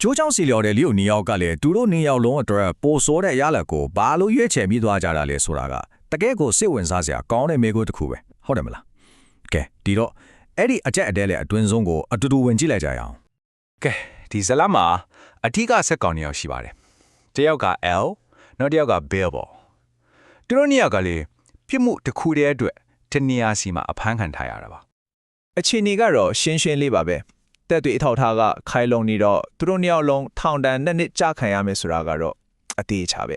ကျိုးချောင်းစီလျော်တဲ့လီယိုနီယောက်ကလည်းသူတို့နေယောက်လုံးအတွက်ပိုဆိုးတဲ့ရလဒ်ကိုဘာလို့ရွေးချယ်ပြီးသွားကြတာလဲဆိုတာကတကယ်ကိုစိတ်ဝင်စားစရာကောင်းတဲ့မေးခွန်းတစ်ခုပဲဟုတ်တယ်မလားကဲဒီတော့အဲ့ဒီအကြက်အတဲလေအတွင်းဆုံးကိုအတူတူဝင်ကြည့်လိုက်ကြရအောင်ကဲဒီဇလတ်မှာအထီးကဆက်ကောင်နှစ်ယောက်ရှိပါတယ်တယောက်က L နောက်တစ်ယောက်က Bill ပေါ့သူတို့နှစ်ယောက်ကလေပြစ်မှုတစ်ခုတည်းအတွက်တနေရာစီမှာအဖမ်းခံထားရတာပါအခြေအနေကတော့ရှင်းရှင်းလေးပါပဲ တက်တွေအထောက်ထားကခိုင်လုံနေတော့သူတို့နှစ်ယောက်လုံးထောင်ဒဏ်နှစ်နှစ်ကြာခံရမယ်ဆိုတာကတော့အသေးချာပဲ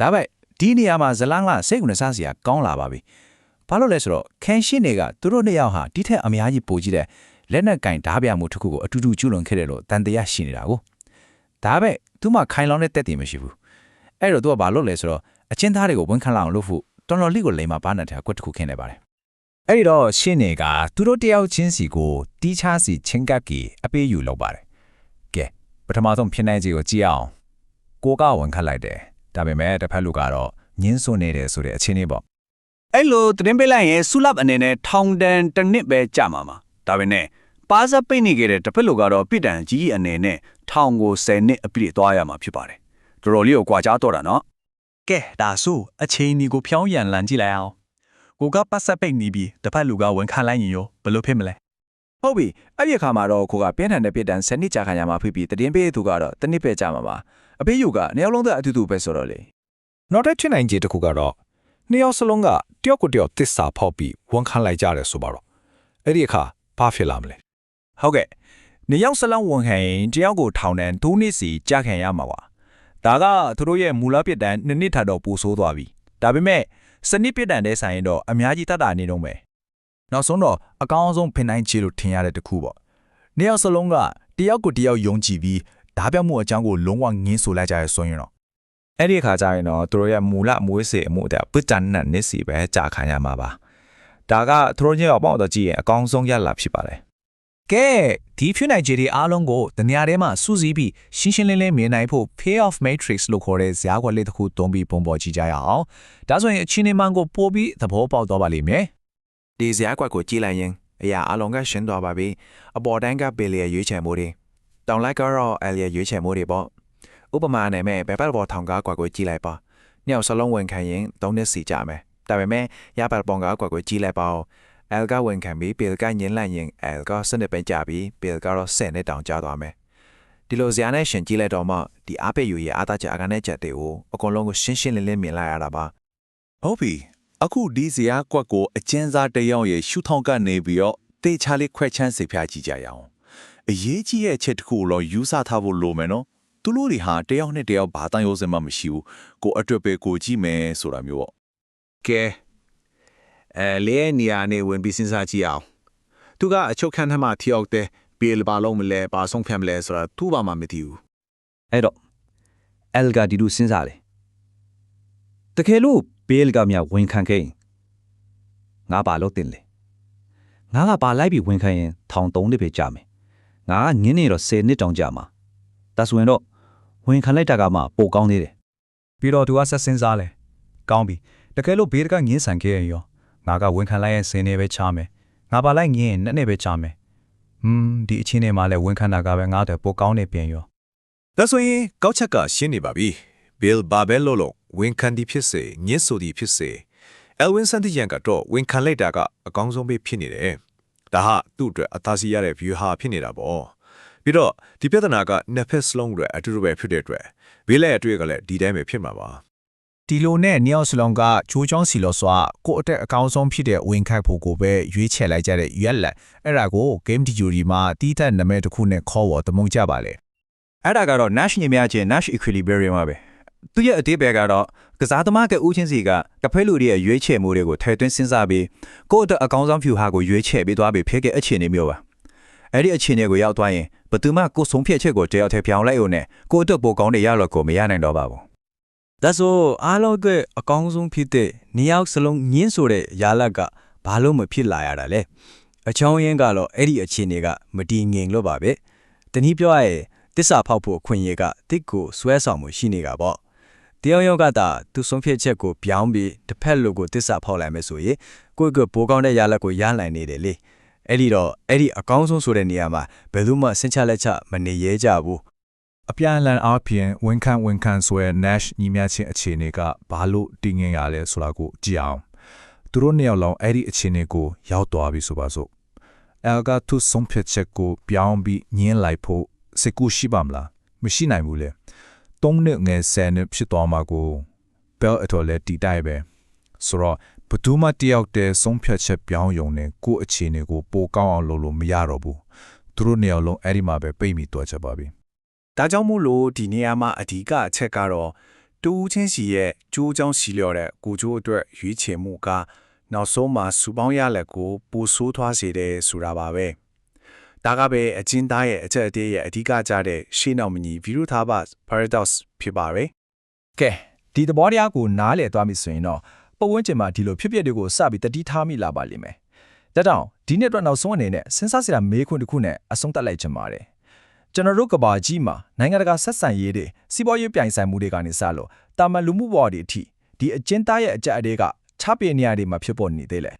ဒါပေမဲ့ဒီနေရာမှာဇလန်းကစိတ်ဝင်စားစရာကောင်းလာပါပြီ။ဘာလို့လဲဆိုတော့ခင်ရှင်းတွေကသူတို့နှစ်ယောက်ဟာဒီထက်အများကြီးပိုကြီးတဲ့လက်နက်ကင်ဓားပြမှုတစ်ခုကိုအတူတူကျူးလွန်ခဲ့တယ်လို့တန်တရားရှိနေတာကို။ဒါပေမဲ့သူမှခိုင်လောင်းတဲ့တက်တည်မရှိဘူး။အဲ့တော့သူကဘာလို့လဲဆိုတော့အချင်းသားတွေကိုဝန်ခံလာအောင်လုပ်ဖို့တော်တော်လေးကိုလိမ်မာပါနဲ့တဲ့အကွက်တစ်ခုခင်းနေပါတယ် အဲ့ဒီတော့ရှင်းနေကသူတို့တယောက်ချင်းစီကိုတီးခြားစီချင်းကပ်ကြီးအပေးယူလုပ်ပါတယ်ကဲပထမဆုံးဖြစ်နိုင်ခြေကိုကြည့်အောင်ကိုကဝန်ခတ်လိုက်တယ်ဒါပေမဲ့တစ်ဖက်လူကတော့ညင်းစွနေတယ်ဆိုတဲ့အခြေအနေပေါ့အဲ့လိုသတင်းပေးလိုက်ရင်ဆုလပ်အနေနဲ့ထောင်ဒဏ်တစ်နှစ်ပဲကြာမှာမှာဒါပေမဲ့ပါဇက်ပိတ်နေခဲ့တဲ့တစ်ဖက်လူကတော့ပြည်တံကြီးအနေနဲ့ထောင်ကို10နှစ်အပြည့်သွားရမှာဖြစ်ပါတယ်တော်တော်လေးကိုကြွာကြားတော့တာနော်ကဲဒါဆိုအချိန်ဒီကိုဖြောင်းရန်လန်ကြည့်လိုက်အောင် ကိုကပတ်ဆက်ပိတ်နေပြီးတစ်ဖက်လူကဝန်ခံလိုက်ရင်ရောဘယ်လိုဖြစ်မလဲဟုတ်ပြီအဲ့ဒီအခါမှာတော့ကိုကပြင်းထန်တဲ့ပြစ်ဒဏ်10နှစ်ကြာခံရမှာဖြစ်ပြီးတည်င်းပေးသူကတော့တစ်နှစ်ပဲကြာမှာပါအဖေယူကနှစ်ယောက်လုံးသက်အတူတူပဲဆိုတော့လေနောက်တစ်ဖြစ်နိုင်ခြေတစ်ခုကတော့နှစ်ယောက်စလုံးကတယောက်ကိုတယောက်တစ္ဆာဖောက်ပြီးဝန်ခံလိုက်ကြတယ်ဆိုပါတော့အဲ့ဒီအခါဘာဖြစ်လာမလဲဟုတ်ကဲ့နေရောက်စလုံးဝန်ခံရင်တယောက်ကိုထောင်ဒဏ်2နှစ်စီကြာခံရမှာပါဒါကသူတို့ရဲ့မူလပြစ်ဒဏ်2နှစ်ထပ်တော့ပိုဆိုးသွားပြီဒါပေမဲ့ စနစ်ပြစ်ဒဏ်တဲ့ဆိုင်ရင်တော့အများကြီးတတ်တာနေတော့မယ်နောက်ဆုံးတော့အကောင်းဆုံးဖိနိုင်ချေလို့ထင်ရတဲ့တစ်ခုပေါ့နေရောက်စလုံးကတယောက်ကိုတယောက်ယုံကြည်ပြီးဓာပြောက်မှုအကြောင်းကိုလုံးဝငင်းဆိုလိုက်ကြရဆိုရင်တော့အဲ့ဒီအခါကျရင်တော့သူတို့ရဲ့မူလမွေးစေအမှုတဲ့ပစ်တန်နဲ့နစ်စီပဲကြာခံရမှာပါဒါကသူတို့ညောက်ပေါ့တော့ကြည့်ရင်အကောင်းဆုံးရလာဖြစ်ပါတယ်ကဲ ဒီဖြစ်နိုင်ခြေတွေအားလုံးကိုတနေရာထဲမှာစူးစီးပြီးရှင်းရှင်းလင်းလင်းမြင်နိုင်ဖို့ pay off matrix လို့ခေါ်တဲ့ဇာတ်ကွက်လေးတစ်ခုသုံးပြီးပုံပေါ်ကြည့်ကြရအောင်ဒါဆိုရင်အချင်းနေမှန်ကိုပို့ပြီးသဘောပေါက်သွားပါလိမ့်မယ်ဒီဇာတ်ကွက်ကိုကြည့်လိုက်ရင်အရာအလုံးကရှင်းသွားပါပြီအပေါ်တိုင်းကပေလျရွေးချယ်မှုတွေတောင်လိုက်ကတော့အလျရွေးချယ်မှုတွေပေါ့ဥပမာအနေနဲ့ဘယ်ဘက်ပေါ်ထောင်ကားကွက်ကိုကြည့်လိုက်ပါညောင်စလုံးဝင်ခံရင်၃နှစ်စီကြမယ်ဒါပေမဲ့ရပါပုံကားကွက်ကိုကြည့်လိုက်ပါ ဦး L ကဝင်ခံပြီး Bill ကညင်းလိုက်ရင် L ကစနစ်ပဲကြပြီး Bill ကတော့10နှစ်တောင်ကြာသွားမယ်ဒီလိုဇာတ်နဲ့ရှင်ကြည့်လိုက်တော့မှဒီအားပေးယူရဲ့အားသာချက်အကနဲ့ချက်တွေကိုအကုန်လုံးကိုရှင်းရှင်းလင်းလင်းမြင်လိုက်ရတာပါဟုတ်ပြီအခုဒီဇရာကွက်ကိုအကျဉ်းစားတစ်ယောက်ရဲ့ရှုထောင့်ကနေပြီးတော့တေချာလေးခွဲချမ်းစေဖျားကြည့်ကြရအောင်အရေးကြီးရဲ့အချက်တစ်ခုကိုတော့ယူဆထားဖို့လိုမယ်နော်သူတို့တွေဟာတစ်ယောက်နဲ့တစ်ယောက်ဘာတန်ရိုးစင်မှမရှိဘူးကိုအတွက်ပဲကိုကြည့်မယ်ဆိုတာမျိုးပေါ့ကဲ အဲလေးနေရာနေဝင်ပြီးစဉ်းစားကြည့်အောင်သူကအချုပ်ခန်းထမ်းမှထရောက်တဲ့ဘီလဘာလုံးမလဲဘာဆုံးဖြတ်မလဲဆိုတာသူ့ဘာမှမသိဘူးအဲ့တော့အယ်ဂါဒီလူစဉ်းစားတယ်တကယ်လို့ဘေးလ်ကမြဝန်ခံခဲ့ရင်ငါပါလို့တင်လေငါကပါလိုက်ပြီးဝန်ခံရင်ထောင်3နှစ်ပဲကြာမယ်ငါကငင်းနေတော့10နှစ်တောင်ကြာမှာဒါဆိုရင်တော့ဝန်ခံလိုက်တာကမှပိုကောင်းသေးတယ်ပြီးတော့သူကဆက်စင်းစားလဲကောင်းပြီတကယ်လို့ဘေးတကငင်းဆန်ခဲ့ရင်ရော ငါကဝန်ခံလိုက်ရင်စင်းနေပဲချမယ်ငါပါလိုက်ငင်းရင်နှစ်နှစ်ပဲချမယ်ဟွန်းဒီအချင်းတွေမှာလဲဝန်ခံတာကပဲငါ့အတွက်ပိုကောင်းနေပြန်ရောဒါဆိုရင်ကောက်ချက်ကရှင်းနေပါပြီဘီလ်ဘာဘဲလို့လို့ဝင်ခံဒီဖြစ်စေညစ်ဆိုဒီဖြစ်စေအယ်ဝင်းစန်တီယန်ကတော့ဝင်ခံလိုက်တာကအကောင်းဆုံးပဲဖြစ်နေတယ်ဒါဟာသူ့အတွက်အသာစီရတဲ့ view ဟာဖြစ်နေတာပေါ့ပြီးတော့ဒီပြဿနာကနှစ်ဖက်စလုံးအတွက်အတူတူပဲဖြစ်တဲ့အတွက်ဘေးလက်အတွေ့ကလည်းဒီတိုင်းပဲဖြစ်မှာပါ ဒီလိုနဲ့နီယောက်စလုံးကဂျိုးချောင်းစီလို့ဆိုကိုအတက်အကောင်းဆုံးဖြစ်တဲ့ဝင်ခိုက်ဖို့ကိုပဲရွေးချယ်လိုက်ကြတဲ့ရွက်လက်အဲ့ဒါကို game theory မှာတီးတဲ့နာမည်တစ်ခုနဲ့ခေါ်ဝေါ်တမုံကြပါလေအဲ့ဒါကတော့ Nash ညများချင်း Nash equilibrium ပါပဲသူရဲ့အသေးပဲကတော့ကစားသမားကဦးချင်းစီကတဖက်လူတွေရဲ့ရွေးချယ်မှုတွေကိုထည့်သွင်းစဉ်းစားပြီးကိုယ့်အတွက်အကောင်းဆုံး view ဟာကိုရွေးချယ်ပေးသွားပြီးဖြစ်ခဲ့အခြေအနေမျိုးပါအဲ့ဒီအခြေအနေကိုရောက်သွားရင်ဘယ်သူမှကိုယ်ဆုံးဖြတ်ချက်ကိုတယောက်တည်းပြောင်းလိုက်ုံနဲ့ကိုယ့်အတွက်ပိုကောင်းတဲ့ရလဒ်ကိုမရနိုင်တော့ပါဘူး ဒါဆိုအားလုံးကအကောင်းဆုံးဖြစ်တဲ့နှစ်ယောက်စလုံးညင်းဆိုတဲ့ယာလတ်ကဘာလို့မဖြစ်လာရတာလဲအချောင်းရင်းကတော့အဲ့ဒီအခြေအနေကမတည်ငြိမ်လို့ပါပဲတနည်းပြောရရင်တစ္ဆာဖောက်ဖို့အခွင့်အရေးကတစ်ကိုဆွဲဆောင်မှုရှိနေတာပေါ့တယောက်ယောက်ကသာသူဆုံးဖြတ်ချက်ကိုပြောင်းပြီးတစ်ဖက်လူကိုတစ္ဆာဖောက်လိုက်မယ်ဆိုရင်ကိုယ့်ကပိုကောင်းတဲ့ယာလတ်ကိုရနိုင်နေတယ်လေအဲ့ဒီတော့အဲ့ဒီအကောင်းဆုံးဆိုတဲ့နေရာမှာဘယ်သူမှစင်ချလက်ချမနေရဲကြဘူး အပြန်အလှန်အားဖြင့်ဝန်ခံဝန်ခံဆိုရဲ Nash ညီမျှချင်းအခြေအနေကဘာလို့တည်ငြိမ်ရလဲဆိုတာကိုကြည့်အောင်သူတို့နှစ်ယောက်လုံးအဲ့ဒီအခြေအနေကိုရောက်သွားပြီဆိုပါစို့ El ကသူဆုံးဖြတ်ချက်ကိုပြောင်းပြီးညင်းလိုက်ဖို့စိတ်ကူးရှိပါမလားမရှိနိုင်ဘူးလေသုံးနှစ်ငယ်ဆယ်နှစ်ဖြစ်သွားမှာကို Bell အတော်လည်းတီတိုက်ပဲဆိုတော့ဘယ်သူမှတယောက်တည်းဆုံးဖြတ်ချက်ပြောင်းယုံနဲ့ကိုယ့်အခြေအနေကိုပိုကောင်းအောင်လုပ်လို့မရတော့ဘူးသူတို့နှစ်ယောက်လုံးအဲ့ဒီမှာပဲပိတ်မိသွားချက်ပါပြီ ဒါကြောင့်မို့လို့ဒီနေရာမှာအဓိကအချက်ကတော့တူဦးချင်းစီရဲ့ကျိုးချောင်းစီလျော်တဲ့ကိုကျိုးအတွက်ရွေးချယ်မှုကနောက်ဆုံးမှာစူပေါင်းရလက်ကိုပိုဆိုးထွားစေတယ်ဆိုတာပါပဲဒါကပဲအချင်းသားရဲ့အချက်အသေးရဲ့အဓိကကြတဲ့ရှေးနောက်မညီ Viruthabas paradox ဖြစ်ပါပဲကဲဒီသဘောတရားကိုနားလည်သွားပြီဆိုရင်တော့ပတ်ဝန်းကျင်မှာဒီလိုဖြစ်ပျက်တွေကိုစပြီးတတိထားမိလာပါလိမ့်မယ်။ဒါကြောင့်ဒီနေ့အတွက်နောက်ဆုံးအနေနဲ့စဉ်းစားစရာမေးခွန်းတစ်ခုနဲ့အဆုံးသတ်လိုက်ချင်ပါတယ်။ ကျွန်တော်တို့ကဘာကြီးမှာနိုင်ငံတကာဆက်ဆံရေးတွေစီးပွားရေးပြိုင်ဆိုင်မှုတွေကနေစလို့တာမန်လူမှုဘဝတွေအထိဒီအကျဉ်းသားရဲ့အကြက်အသေးကချပင်နေရာတွေမှာဖြစ်ပေါ်နေသေးတယ်